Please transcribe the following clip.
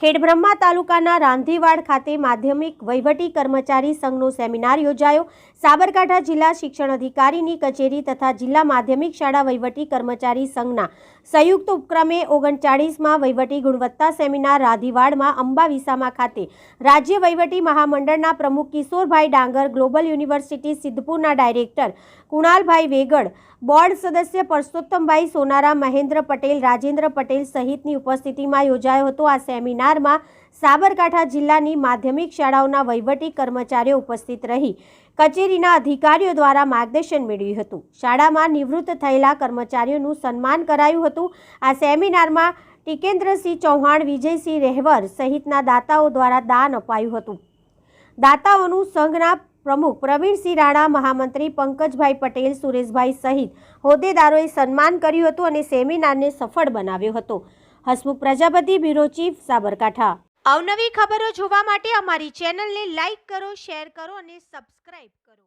ખેડબ્રહ્મા તાલુકાના રાંધીવાડ ખાતે માધ્યમિક વહીવટી કર્મચારી સંઘનો સેમિનાર યોજાયો. સાબરકાંઠા જિલ્લા શિક્ષણ અધિકારીની કચેરી તથા જિલ્લા માધ્યમિક શાળા વહીવટી કર્મચારી સંઘના સંયુક્ત ઉપક્રમે ઓગણચાળીસમાં વહીવટી ગુણવત્તા સેમિનાર રાંધીવાડમાં અંબાવિસામા ખાતે રાજ્ય વહીવટી મહામંડળના પ્રમુખ કિશોરભાઈ ડાંગર, ગ્લોબલ યુનિવર્સિટી સિદ્ધપુરના ડાયરેક્ટર કુણાલભાઈ વેગડ, બોર્ડ સદસ્ય પરસોત્તમભાઈ સોનારા, મહેન્દ્ર પટેલ, રાજેન્દ્ર પટેલ સહિતની ઉપસ્થિતિમાં યોજાયો હતો આ સેમિનારમાં સાબરકાંઠા જિલ્લાની માધ્યમિક શાળાઓના વહીવટી કર્મચારીઓ ઉપસ્થિત રહી. કચેરીના અધિકારીઓ દ્વારા માર્ગદર્શન મેળવ્યું હતું. શાળામાં નિવૃત્ત થયેલા કર્મચારીઓનું સન્માન કરાયું હતું. આ સેમિનારમાં ટિકેન્દ્રસિંહ ચૌહાણ, વિજયસિંહ રહેવર સહિતના દાતાઓ દ્વારા દાન અપાયું હતું. દાતાઓનું સંઘના પ્રમુખ પ્રવીણસિંહ રાણા, મહામંત્રી પંકજભાઈ પટેલ, સુરેશભાઈ સહિત હોદ્દેદારોએ સન્માન કર્યું હતું અને સેમિનારને સફળ બનાવ્યો હતો. Hasmukh Prajapati, bureau chief, Sabarkantha. અવનવી ખબરો જોવા માટે અમારી ચેનલને લાઈક કરો, શેર કરો અને સબસ્ક્રાઇબ કરો.